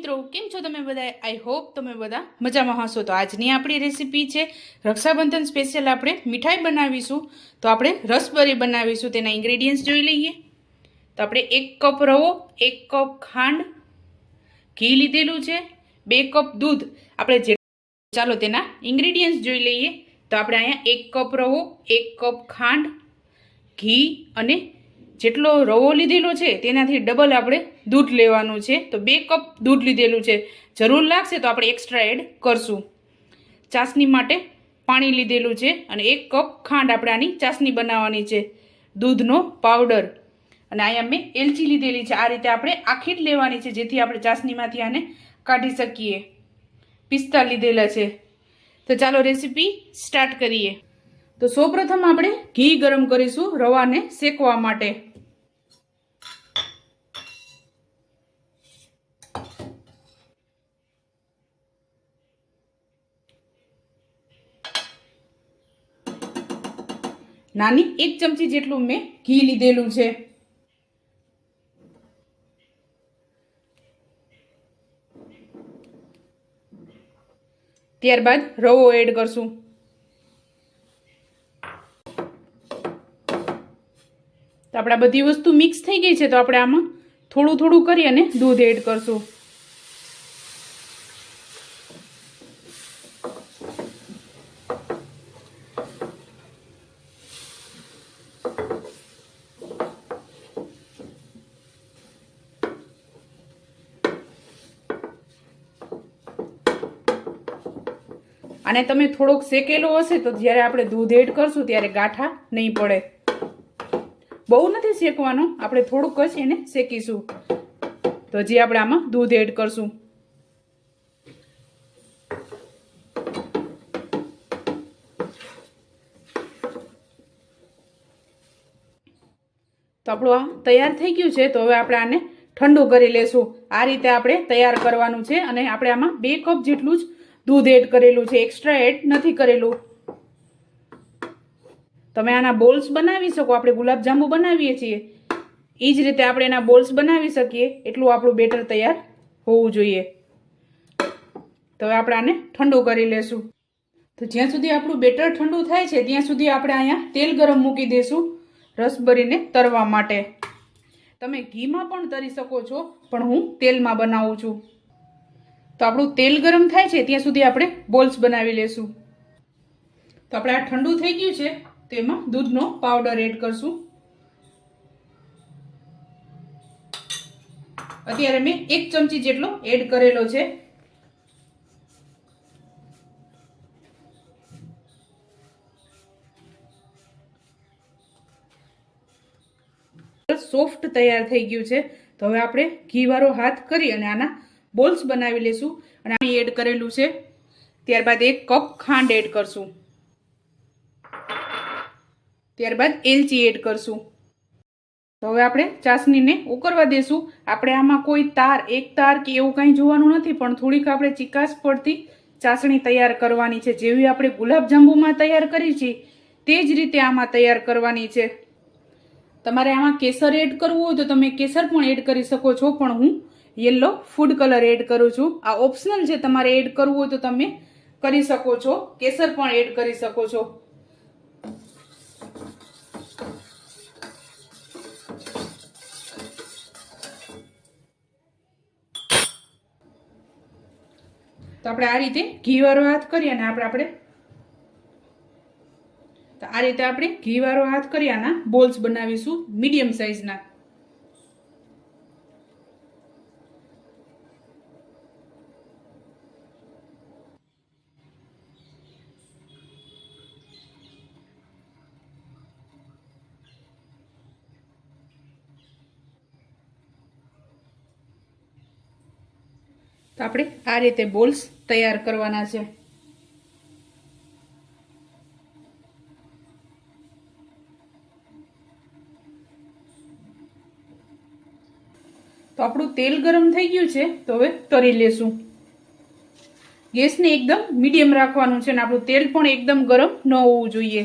મિત્રો, કેમ છો તમે બધા? આઈ હોપ તમે બધા મજામાં હશો. તો આજની આપણી રેસીપી છે રક્ષાબંધન સ્પેશિયલ આપણે મીઠાઈ બનાવીશું. તો આપણે રસબરી બનાવીશું. તેના ઇન્ગ્રેડિયન્ટ્સ જોઈ લઈએ. તો આપણે એક કપ રવો, એક કપ ખાંડ, ઘી લીધેલું છે, બે કપ દૂધ. આપણે જે ચાલો તેના ઇન્ગ્રેડિયન્ટ્સ જોઈ લઈએ. તો આપણે અહીંયા એક કપ રવો, એક કપ ખાંડ, ઘી અને જેટલો રવો લીધેલો છે, તેનાથી ડબલ આપણે દૂધ લેવાનું છે. તો બે કપ દૂધ લીધેલું છે. જરૂર લાગશે તો આપણે એક્સ્ટ્રા એડ કરશું. ચાસણી માટે પાણી લીધેલું છે અને એક કપ ખાંડ આપણે આની ચાસણી બનાવવાની છે. દૂધનો પાવડર અને અહીંયા મેં એલચી લીધેલી છે. આ રીતે આપણે આખી જ લેવાની છે, જેથી આપણે ચાસણીમાંથી આને કાઢી શકીએ. પિસ્તા લીધેલા છે. તો ચાલો રેસીપી સ્ટાર્ટ કરીએ. તો સૌપ્રથમ આપણે ઘી ગરમ કરીશું રવાને શેકવા માટે. નાની એક ચમચી જેટલું મેં ઘી લીધેલું છે. ત્યારબાદ રવો એડ કરશું. તો આપણા બધી વસ્તુ મિક્સ થઈ ગઈ છે, તો આપણે આમાં થોડું થોડું કરી અને દૂધ એડ કરશું. અને તમે થોડોક શેકેલો હશે તો જ્યારે આપણે દૂધ એડ કરશું ત્યારે ગાંઠા નહીં પડે. બહુ નથી શેકવાનું, આપણે થોડુંક જ એને શેકીશું. તો હજી આપણે આમાં દૂધ એડ કરશું. તો આપણું આ તૈયાર થઈ ગયું છે, તો હવે આપણે આને ઠંડુ કરી લેશું. આ રીતે આપણે તૈયાર કરવાનું છે અને આપણે આમાં બે કપ જેટલું જ દૂધ એડ કરેલું છે એક્સ્ટ્રા એડ નથી કરેલું. તમે આના બોલ્સ બનાવી શકો, આપણે ગુલાબજાંબુ બનાવીએ છીએ. એ જ રીતે આપણે એના બોલ્સ બનાવી શકીએ, એટલું આપણું બેટર તૈયાર હોવું જોઈએ. તો આપણે આને ઠંડુ કરી લેશું. તો જ્યાં સુધી આપણું બેટર ઠંડુ થાય છે, ત્યાં સુધી આપણે અહીંયા તેલ ગરમ મૂકી દઈશું રસબરીને તરવા માટે. તમે ઘીમાં પણ તરી શકો છો, પણ હું તેલમાં બનાવું છું. તો આપણું તેલ ગરમ થાય છે, ત્યાં સુધી આપણે બોલ્સ બનાવી લેશું. તો આપણે આ ઠંડુ થઈ ગયું છે, તો એમાં દૂધનો પાવડર એડ કરશું. અત્યારે મેં એક ચમચી જેટલો એડ કરેલો છે. સોફ્ટ તૈયાર થઈ ગયું છે, તો હવે આપણે ઘીવાળો હાથ કરી અને આના બોલ્સ બનાવી લેશું અને આની એડ કરેલું છે. ત્યારબાદ એક કપ ખાંડ એડ કરશું. ત્યારબાદ એલચી એડ કરશું. તો હવે આપણે ચાસણીને ઉકળવા દેશું. આપણે આમાં કોઈ તાર, એક તાર કે એવું કંઈ જોવાનું નથી, પણ થોડીક આપણે ચિકાસ પડતી ચાસણી તૈયાર કરવાની છે. જેવી આપણે ગુલાબજાંબુમાં તૈયાર કરી છે, તે જ રીતે આમાં તૈયાર કરવાની છે. તમારે આમાં કેસર એડ કરવું હોય તો તમે કેસર પણ એડ કરી શકો છો, પણ હું યલો ફૂડ કલર એડ કરું છું. આ ઓપ્શનલ છે તમારે એડ કરવું હોય તો તમે કરી શકો છો. કેસર પણ એડ કરી શકો છો. તો આપણે આ રીતે ઘીવાળો હાથ કરીએ અને આપણે આપણે તો આ રીતે આપણે ઘીવાળો હાથ કરી આના બોલ્સ બનાવીશું મીડિયમ સાઇઝના. તો આપણે આ રીતે બોલ્સ તૈયાર કરવાના છે. તો આપણું તેલ ગરમ થઈ ગયું છે, તો હવે તરી લેશું. ગેસને એકદમ મીડિયમ રાખવાનું છે અને આપણું તેલ પણ એકદમ ગરમ ન હોવું જોઈએ.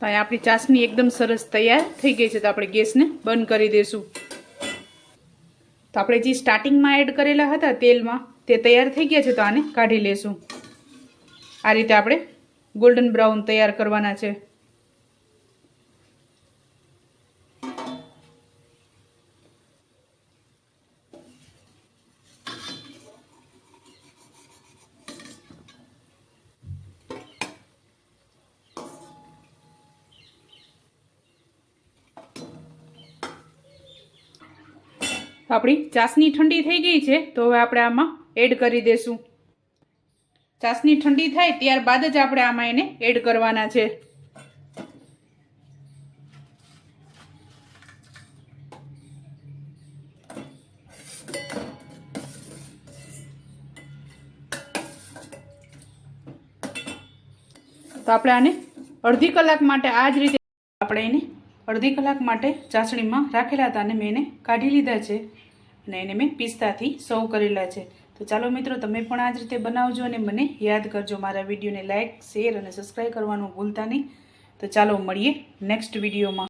તો અહીંયા આપણી ચાસણી એકદમ સરસ તૈયાર થઈ ગઈ છે તો આપણે ગેસને બંધ કરી દઈશું તો આપણે જે સ્ટાર્ટિંગમાં એડ કરેલા હતા તેલમાં, તે તૈયાર થઈ ગયા છે તો આને કાઢી લેશું. આ રીતે આપણે ગોલ્ડન બ્રાઉન તૈયાર કરવાના છે. આપણી ચાસની ઠંડી થઈ ગઈ છે, તો હવે આપણે આમાં એડ કરી દેશું. ચાસની ઠંડી થાય ત્યારબાદ જ આપણે આમાં એને એડ કરવાના છે. તો આપણે આને અડધી કલાક માટે આ જ રીતે આપણે એને અડધી કલાક માટે ચાસણીમાં રાખેલા હતા અને મેં એને કાઢી લીધા છે અને એને મેં પિસ્તાથી સર્વ કરેલા છે. તો ચાલો મિત્રો, તમે પણ આ જ રીતે બનાવજો અને મને યાદ કરજો મારા વિડીયોને લાઇક શેર અને સબસ્ક્રાઈબ કરવાનું ભૂલતા નહીં. તો ચાલો મળીએ નેક્સ્ટ વિડીયોમાં.